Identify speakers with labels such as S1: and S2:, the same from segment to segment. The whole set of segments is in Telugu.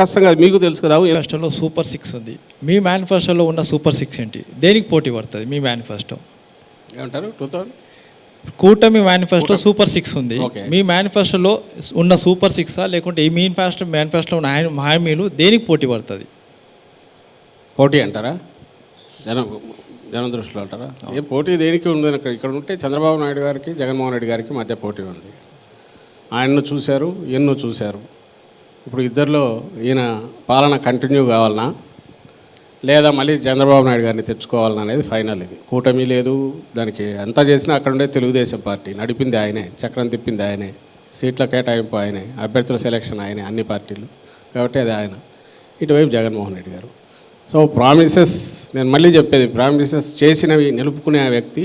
S1: కష్టం కాదు మీకు తెలుసు కదా
S2: మేనిఫెస్టోలో సూపర్ సిక్స్ ఉంది. మీ మేనిఫెస్టోలో ఉన్న సూపర్ సిక్స్ ఏంటి? దేనికి పోటీ పడుతుంది మీ మేనిఫెస్టో
S1: ఏమంటారు? Two thousand?
S2: కూటమి మేనిఫెస్టో సూపర్ సిక్స్ ఉంది. మీ మేనిఫెస్టోలో ఉన్న సూపర్ సిక్సా లేకుంటే ఈ మేనిఫెస్టో మేనిఫెస్టోలో ఉన్న హామీ- హామీలు దేనికి పోటీ పడుతుంది?
S1: పోటీ అంటారా? జనం జనం దృష్టిలో అంటారా? ఏ పోటీ దేనికి ఉంది? ఇక్కడ ఇక్కడ ఉంటే చంద్రబాబు నాయుడు గారికి జగన్మోహన్ రెడ్డి గారికి మధ్య పోటీ ఉంది. ఆయన్ను చూశారు ఈయన్ను చూశారు. ఇప్పుడు ఇద్దరిలో ఈయన పాలన కంటిన్యూ కావాలనా? లేదా మళ్ళీ చంద్రబాబు నాయుడు గారిని తెచ్చుకోవాలనా అనేది ఫైనల్ ఇది. కూటమి లేదు దానికి ఎంత చేసినా అక్కడ ఉండే తెలుగుదేశం పార్టీ నడిపింది ఆయనే చక్రం తిప్పింది ఆయనే సీట్ల కేటాయింపు ఆయనే అభ్యర్థుల సెలక్షన్ ఆయనే అన్ని పార్టీలు. కాబట్టి అది ఆయన. ఇటువైపు జగన్మోహన్ రెడ్డి గారు. సో ప్రామిసెస్ నేను మళ్ళీ చెప్పేది ప్రామిసెస్ చేసినవి నిలుపుకునే వ్యక్తి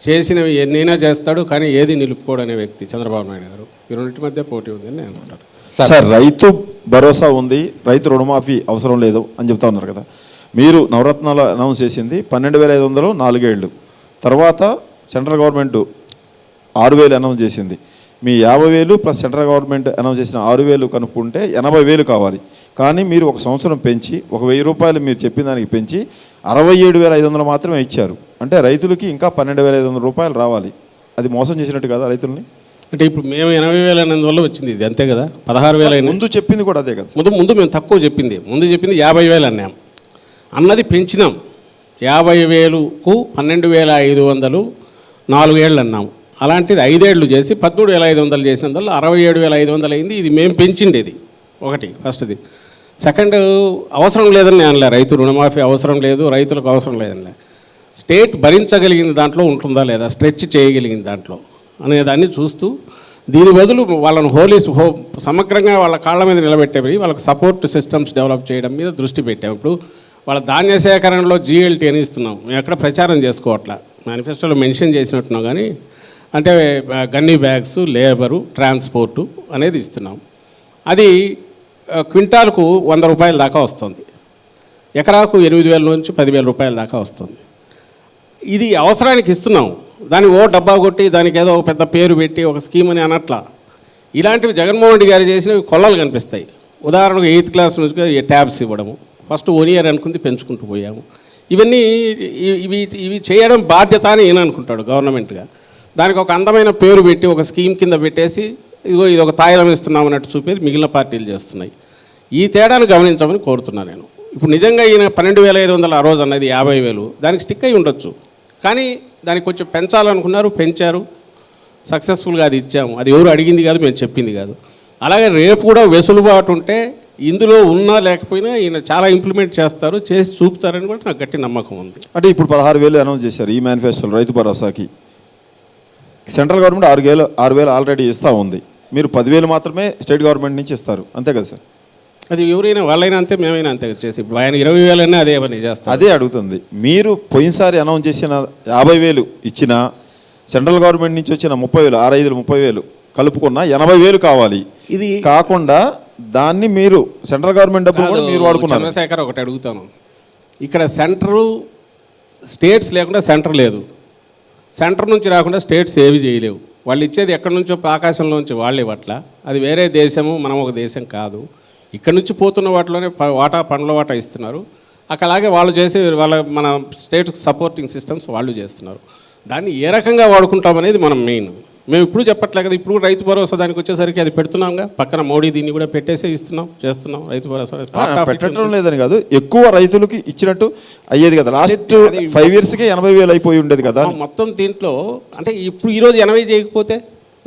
S1: చేసినవి ఎన్నైనా చేస్తాడు కానీ ఏది నిలుపుకోడనే వ్యక్తి చంద్రబాబు నాయుడు గారు. ఈ రెండింటి మధ్య పోటీ ఉంది అని నేను అనుకుంటాను.
S3: సార్. రైతు భరోసా ఉంది రైతు రుణమాఫీ అవసరం లేదు అని చెప్తా ఉన్నారు కదా. మీరు నవరత్నాలు అనౌన్స్ చేసింది పన్నెండు వేల ఐదు వందలు నాలుగేళ్ళు. తర్వాత సెంట్రల్ గవర్నమెంట్ ఆరు వేలు అనౌన్స్ చేసింది. మీ యాభై వేలు ప్లస్ సెంట్రల్ గవర్నమెంట్ అనౌన్స్ చేసిన ఆరు వేలు కనుక్కుంటే ఎనభై వేలు కావాలి. కానీ మీరు ఒక సంవత్సరం పెంచి ఒక వెయ్యి రూపాయలు మీరు చెప్పిన దానికి పెంచి అరవై ఏడు వేల ఐదు వందలు మాత్రమే ఇచ్చారు. అంటే రైతులకి ఇంకా పన్నెండు వేల ఐదు వందల రూపాయలు రావాలి. అది మోసం చేసినట్టు కదా రైతుల్ని?
S1: అంటే ఇప్పుడు మేము ఎనభై వేలు అన్నందువల్ల వచ్చింది ఇది అంతే కదా? పదహారు వేలు
S3: ముందు చెప్పింది కూడా అదే కదా.
S1: ముందు ముందు మేము తక్కువ చెప్పింది. ముందు చెప్పింది యాభై వేలు అన్నాం. అన్నది పెంచినాం. యాభై వేలుకు పన్నెండు వేల ఐదు వందలు నాలుగేళ్ళు అన్నాం. అలాంటిది ఐదేళ్ళు చేసి పదమూడు వేల ఐదు వందలు చేసినందువల్ల అరవై ఏడు వేల ఐదు వందలు అయింది. ఇది మేము పెంచిండేది ఒకటి ఫస్ట్ది. సెకండ్ అవసరం లేదని నేను అనలే రైతు రుణమాఫీ అవసరం లేదు రైతులకు అవసరం లేదనిలే స్టేట్ భరించగలిగిన దాంట్లో ఉంటుందా లేదా? స్ట్రెచ్ చేయగలిగిన దాంట్లో. అనేదాన్ని చూస్తూ దీని బదులు వాళ్ళను హోలీ హో సమగ్రంగా వాళ్ళ కాళ్ళ మీద నిలబెట్టేవి వాళ్ళకి సపోర్ట్ సిస్టమ్స్ డెవలప్ చేయడం మీద దృష్టి పెట్టాం. ఇప్పుడు వాళ్ళ ధాన్య సేకరణలో జిఎల్టీ అని ఇస్తున్నాం. మేము ఎక్కడ ప్రచారం చేసుకోవట్లా? మేనిఫెస్టోలో మెన్షన్ చేసినట్టున్నాం కానీ అంటే గన్నీ బ్యాగ్స్ లేబరు ట్రాన్స్పోర్టు అనేది ఇస్తున్నాం. అది క్వింటాల్కు వంద రూపాయల దాకా వస్తుంది. ఎకరాకు ఎనిమిది వేల నుంచి పదివేల రూపాయల దాకా వస్తుంది. ఇది అవసరానికి ఇస్తున్నాం. దాన్ని ఓ డబ్బా కొట్టి దానికి ఏదో ఒక పెద్ద పేరు పెట్టి ఒక స్కీమ్ అని అనట్లా. ఇలాంటివి జగన్మోహన్ రెడ్డి గారు చేసినవి కొల్లలు కనిపిస్తాయి. ఉదాహరణకు ఎయిత్ క్లాస్ నుంచి ట్యాబ్స్ ఇవ్వడము ఫస్ట్ వన్ ఇయర్ అనుకుంది పెంచుకుంటూ పోయాము. ఇవన్నీ ఇవి ఇవి చేయడం బాధ్యత అని ఈయన అనుకుంటాడు గవర్నమెంట్గా. దానికి ఒక అందమైన పేరు పెట్టి ఒక స్కీమ్ కింద పెట్టేసి ఇదిగో ఇది ఒక తాయిలం ఇస్తున్నాం అన్నట్టు చూపేది మిగిలిన పార్టీలు చేస్తున్నాయి. ఈ తేడాను గమనించమని కోరుతున్నాను నేను. ఇప్పుడు నిజంగా ఈయన పన్నెండు వేల ఐదు వందల ఆ రోజు అన్నది యాభై వేలు. దానికి స్టిక్ అయి ఉండొచ్చు. కానీ దాన్ని కొంచెం పెంచాలనుకున్నారు పెంచారు. సక్సెస్ఫుల్గా అది ఇచ్చాము. అది ఎవరు అడిగింది కాదు మేము చెప్పింది కాదు. అలాగే రేపు కూడా వెసులుబాటు ఉంటే ఇందులో ఉన్నా లేకపోయినా ఈయన చాలా ఇంప్లిమెంట్ చేస్తారు చేసి చూపుతారని కూడా నాకు గట్టి నమ్మకం ఉంది.
S3: అంటే ఇప్పుడు పదహారు వేలు అనౌన్స్ చేశారు ఈ మేనిఫెస్టోలో రైతు భరోసాకి. సెంట్రల్ గవర్నమెంట్ ఆరు వేలు ఆరు వేలు ఆల్రెడీ ఇస్తూ ఉంది. మీరు పదివేలు మాత్రమే స్టేట్ గవర్నమెంట్ నుంచి ఇస్తారు. అంతే కదా సార్?
S1: అది ఎవరైనా వాళ్ళైనా అంతే మేమైనా అంతే చేసి ఇప్పుడు ఆయన ఇరవై వేలన్నా అదే పని చేస్తారు.
S3: అదే అడుగుతుంది. మీరు పోయినసారి అనౌన్స్ చేసిన యాభై వేలు ఇచ్చిన సెంట్రల్ గవర్నమెంట్ నుంచి వచ్చిన ముప్పై వేలు ఆరు ఐదులు ముప్పై వేలు కలుపుకున్న ఎనభై వేలు కావాలి.
S1: ఇది
S3: కాకుండా దాన్ని మీరు సెంట్రల్ గవర్నమెంట్ డబ్బులు కూడా మీరు వాడుకున్నారు.
S1: చంద్రశేఖర్ ఒకటి అడుగుతాను. ఇక్కడ సెంటరు స్టేట్స్ లేకుండా సెంటర్ లేదు. సెంటర్ నుంచి రాకుండా స్టేట్స్ ఏవి చేయలేవు. వాళ్ళు ఇచ్చేది ఎక్కడి నుంచో ఆకాశంలోంచి వాళ్ళు ఇవ్వట్ల అది వేరే దేశము మనం ఒక దేశం కాదు. ఇక్కడ నుంచి పోతున్న వాటిలోనే వాటా పండ్ల వాటా ఇస్తున్నారు. అలాగే వాళ్ళు చేసే వాళ్ళ మన స్టేట్ సపోర్టింగ్ సిస్టమ్స్ వాళ్ళు చేస్తున్నారు. దాన్ని ఏ రకంగా వాడుకుంటాం అనేది మనం మెయిన్. మేము ఇప్పుడు చెప్పట్లే కదా ఇప్పుడు రైతు భరోసా దానికి వచ్చేసరికి అది పెడుతున్నాంగా. పక్కన మోడీ దీన్ని కూడా పెట్టేసే ఇస్తున్నాం చేస్తున్నాం రైతు భరోసా
S3: పెట్టడం లేదని కాదు ఎక్కువ రైతులకి ఇచ్చినట్టు అయ్యేది కదా. లాస్ట్ ఫైవ్ ఇయర్స్కి ఎనభై వేలు అయిపోయి ఉండేది కదా.
S1: మొత్తం దీంట్లో అంటే ఇప్పుడు ఈరోజు ఎనభై చేయకపోతే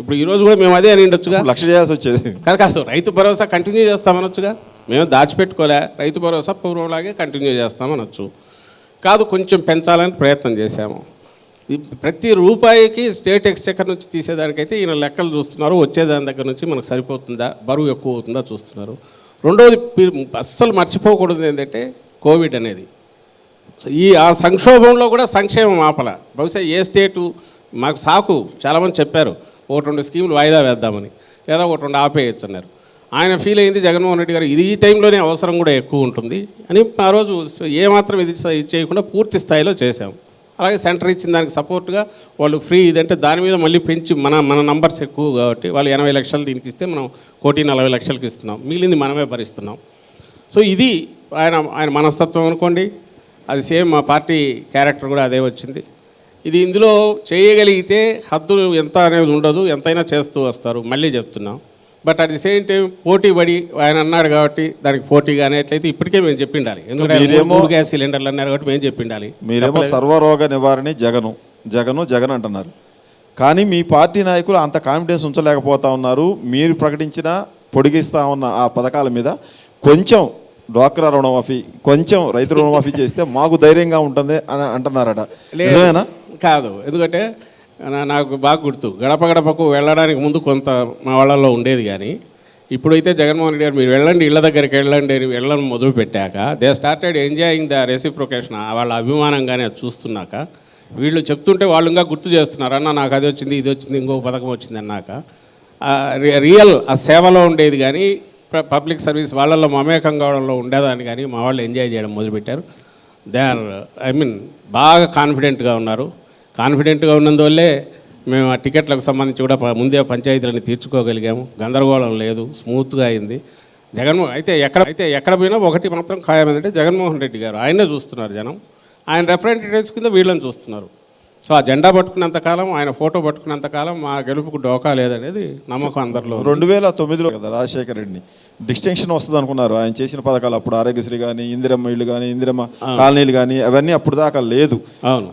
S1: ఇప్పుడు ఈరోజు కూడా మేము అదే అని ఉండొచ్చుగా?
S3: లక్ష చేయాల్సి వచ్చేది.
S1: కాదు కాదు రైతు భరోసా కంటిన్యూ చేస్తామనొచ్చుగా? మేము దాచిపెట్టుకోలే. రైతు భరోసా పూర్వంలాగే కంటిన్యూ చేస్తామనొచ్చు. కాదు కొంచెం పెంచాలని ప్రయత్నం చేశాము. ప్రతి రూపాయికి స్టేట్ ఎక్స్చెక్కర్ నుంచి తీసేదానికైతే ఈయన లెక్కలు చూస్తున్నారు. వచ్చేదాని దగ్గర నుంచి మనకు సరిపోతుందా? బరువు ఎక్కువ అవుతుందా చూస్తున్నారు. రెండోది పి- అస్సలు మర్చిపోకూడదు ఏంటంటే కోవిడ్ అనేది. ఈ ఆ సంక్షోభంలో కూడా సంక్షేమం ఆపల. బహుశా ఏ స్టేటు మాకు సాకు చాలామంది చెప్పారు. ఒకటి రెండు స్కీములు వాయిదా వేద్దామని. లేదా ఒకటి రెండు ఆపేయచ్చు అన్నారు ఆయన ఫీల్ అయింది జగన్మోహన్ రెడ్డి గారు ఇది ఈ టైంలోనే అవసరం కూడా ఎక్కువ ఉంటుంది అని ఆ రోజు ఏమాత్రం ఇది ఇది చేయకుండా పూర్తి స్థాయిలో చేశాం. అలాగే సెంటర్ ఇచ్చిన దానికి సపోర్ట్గా వాళ్ళు ఫ్రీ ఇదంటే దాని మీద మళ్ళీ పెంచి మన మన నంబర్స్ ఎక్కువ కాబట్టి వాళ్ళు ఎనభై లక్షలు దీనికి ఇస్తే మనం కోటి నలభై లక్షలకి ఇస్తున్నాం. మిగిలింది మనమే భరిస్తున్నాం. సో ఇది ఆయన ఆయన మనస్తత్వం అనుకోండి. అది సేమ్ మా పార్టీ క్యారెక్టర్ కూడా అదే వచ్చింది. ఇది ఇందులో చేయగలిగితే హద్దులు ఎంత అనేది ఉండదు ఎంతైనా చేస్తూ వస్తారు మళ్ళీ చెప్తున్నాం. But at the same time పోటీ పడి ఆయన అన్నాడు కాబట్టి దానికి పోటీగా అనేట్లయితే ఇప్పటికే మేము చెప్పిండాలి. ఎందుకంటే మూడు గ్యాస్ సిలిండర్లు అన్నారు కాబట్టి మేము చెప్పిండాలి.
S3: మీరేమో సర్వరోగ నివారణి జగను జగను జగన్ అంటున్నారు. కానీ మీ పార్టీ నాయకులు అంత కాన్ఫిడెన్స్ ఉంచలేకపోతా ఉన్నారు. మీరు ప్రకటించిన పొడిగిస్తా ఉన్న ఆ పథకాల మీద కొంచెం డ్వాక్రా రుణమాఫీ కొంచెం రైతు రుణమాఫీ చేస్తే మాకు ధైర్యంగా ఉంటుంది అని అంటున్నారట. నిజమేనా?
S1: కాదు. ఎందుకంటే నాకు బాగా గుర్తు. గడప గడపకు వెళ్ళడానికి ముందు కొంత మా వాళ్ళల్లో ఉండేది కానీ ఇప్పుడైతే జగన్మోహన్ రెడ్డి గారు మీరు వెళ్ళండి ఇళ్ళ దగ్గరికి వెళ్ళండి అని వెళ్ళడం మొదలు పెట్టాక they started enjoying the reciprocation వాళ్ళ అభిమానంగానే అది చూస్తున్నాక వీళ్ళు చెప్తుంటే వాళ్ళు ఇంకా గుర్తు చేస్తున్నారు. అన్న నాకు అది వచ్చింది ఇది వచ్చింది ఇంకో పథకం వచ్చింది అన్నాక రియల్ ఆ సేవలో ఉండేది కానీ పబ్లిక్ సర్వీస్ వాళ్ళల్లో మమేకం కావడంలో ఉండేదాన్ని కానీ మా వాళ్ళు ఎంజాయ్ చేయడం మొదలుపెట్టారు. దే ఆర్ ఐ మీన్ బాగా కాన్ఫిడెంట్గా ఉన్నారు. కాన్ఫిడెంట్గా ఉన్నందువల్లే మేము ఆ టికెట్లకు సంబంధించి కూడా ముందే పంచాయతీలను తీర్చుకోగలిగాము. గందరగోళం లేదు స్మూత్గా అయింది. జగన్మోహన్ అయితే ఎక్కడ అయితే ఎక్కడ పోయినా ఒకటి మాత్రం ఖాయం ఏంటంటే జగన్మోహన్ రెడ్డి గారు. ఆయనే చూస్తున్నారు జనం. ఆయన రిప్రజెంటేటివ్స్ కింద వీళ్ళని చూస్తున్నారు. సో ఆ జెండా పట్టుకున్నంత కాలం ఆయన ఫోటో పట్టుకున్నంత కాలం మా గెలుపుకు డోకా లేదనేది నమ్మకం అందరిలో.
S3: రెండు వేల తొమ్మిదిలో కదా రాజశేఖర రెడ్డిని డిస్టింక్షన్ వస్తుంది అనుకున్నారు. ఆయన చేసిన పథకాలు అప్పుడు ఆరోగ్యశ్రీ కానీ ఇందిరమ్మ ఇళ్ళు కానీ ఇందిరమ్మ కాలనీలు కానీ అవన్నీ అప్పుడు దాకా లేదు.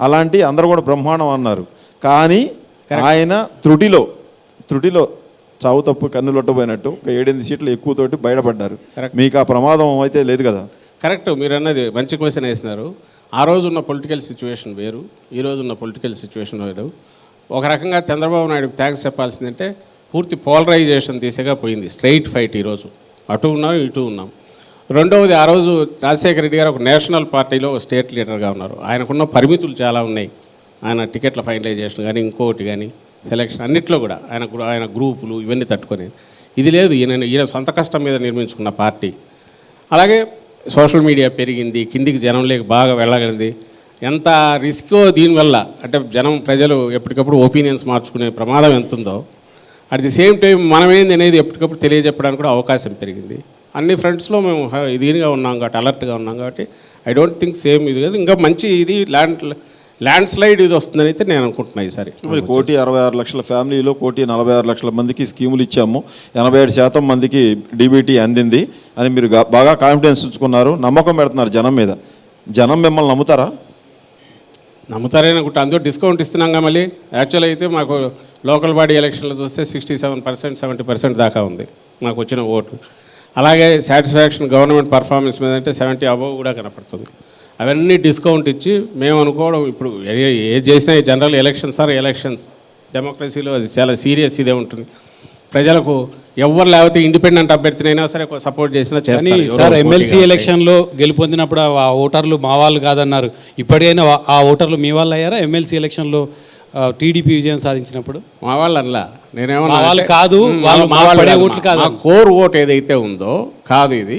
S3: అలాంటి అందరూ కూడా బ్రహ్మాండం అన్నారు. కానీ ఆయన త్రుటిలో త్రుటిలో చావు తప్పు కన్నులొట్టబోయినట్టు ఒక ఏడెనిమిది సీట్లు ఎక్కువతోటి బయటపడ్డారు. మీకు ఆ ప్రమాదం అయితే లేదు కదా?
S1: కరెక్ట్ మీరు అన్నది మంచి క్వశ్చన్ వేసినారు. ఆ రోజు ఉన్న పొలిటికల్ సిచ్యువేషన్ వేరు ఈ రోజు ఉన్న పొలిటికల్ సిచ్యువేషన్ వేరు. ఒక రకంగా చంద్రబాబు నాయుడుకి థ్యాంక్స్ చెప్పాల్సిందంటే పూర్తి పోలరైజేషన్ దిశగా పోయింది స్ట్రైట్ ఫైట్ ఈరోజు అటు ఉన్నాం ఇటు ఉన్నాం. రెండవది ఆ రోజు రాజశేఖర రెడ్డి గారు ఒక నేషనల్ పార్టీలో ఒక స్టేట్ లీడర్గా ఉన్నారు. ఆయనకున్న పరిమితులు చాలా ఉన్నాయి. ఆయన టికెట్ల ఫైనలైజేషన్ కానీ ఇంకోటి కానీ సెలక్షన్ అన్నిట్లో కూడా ఆయన ఆయన గ్రూపులు ఇవన్నీ తట్టుకొని. ఇది లేదు ఈయన ఈయన సొంత కష్టం మీద నిర్మించుకున్న పార్టీ. అలాగే సోషల్ మీడియా పెరిగింది కిందికి జనం లేక బాగా వెళ్ళగలిగింది. ఎంత రిస్కో దీనివల్ల? అంటే జనం ప్రజలు ఎప్పటికప్పుడు ఒపీనియన్స్ మార్చుకునే ప్రమాదం ఎంత ఉందో అట్ ది సేమ్ టైం మనమేంది అనేది ఎప్పటికప్పుడు తెలియజెప్పడానికి కూడా అవకాశం పెరిగింది. అన్ని ఫ్రంట్స్లో మేము ఇదిగా ఉన్నాం కాబట్టి అలర్ట్గా ఉన్నాం కాబట్టి ఐ డోంట్ థింక్ సేమ్ ఇది కాదు ఇంకా మంచి ఇది ల్యాండ్ ల్యాండ్ స్లైడ్ ఇది వస్తుందని అయితే నేను అనుకుంటున్నాను ఈసారి.
S3: మరి కోటి అరవై ఆరు లక్షల ఫ్యామిలీలో కోటి నలభై ఆరు లక్షల మందికి స్కీములు ఇచ్చాము. ఎనభై ఏడు శాతం మందికి డీబీటీ అందింది. అని మీరు బాగా కాన్ఫిడెన్స్ ఉంచుకున్నారు నమ్మకం పెడుతున్నారు జనం మీద. జనం మిమ్మల్ని నమ్ముతారా?
S1: నమ్ముతారని అనుకుంటా అందులో డిస్కౌంట్ ఇస్తున్నాగా మళ్ళీ. యాక్చువల్ అయితే మాకు లోకల్ బాడీ ఎలక్షన్లో చూస్తే sixty seven percent seventy percent దాకా ఉంది. మాకు వచ్చిన ఓటు. అలాగే సాటిస్ఫాక్షన్ గవర్నమెంట్ పర్ఫార్మెన్స్ మీద అంటే సెవెంటీ అబవ్ కూడా కనపడుతుంది. అవన్నీ డిస్కౌంట్ ఇచ్చి మేము అనుకోవడం ఇప్పుడు ఏ ఏ చేసినా జనరల్ ఎలక్షన్స్ ఆర్ ఎలక్షన్స్ డెమోక్రసీలో అది చాలా సీరియస్ ఇదే ఉంటుంది. ప్రజలకు ఎవరు లేకపోతే ఇండిపెండెంట్ అభ్యర్థినైనా సరే సపోర్ట్ చేసినా
S4: కానీ
S1: చేస్తారు.
S4: సార్ ఎమ్మెల్సీ ఎలక్షన్లో గెలుపొందినప్పుడు ఆ ఓటర్లు మా వాళ్ళు కాదన్నారు. ఇప్పటికైనా ఆ ఓటర్లు మీ వాళ్ళు అయ్యారా ఎమ్మెల్సీ ఎలక్షన్లో టీడీపీ విజయం సాధించినప్పుడు?
S1: మా వాళ్ళు అనలా నేనేమన్నా
S4: వాళ్ళు కాదు, వాళ్ళు
S1: మా వాళ్ళు.
S4: ఓట్లు కాదు.
S1: కోర్ ఓట్ ఏదైతే ఉందో కాదు ఇది.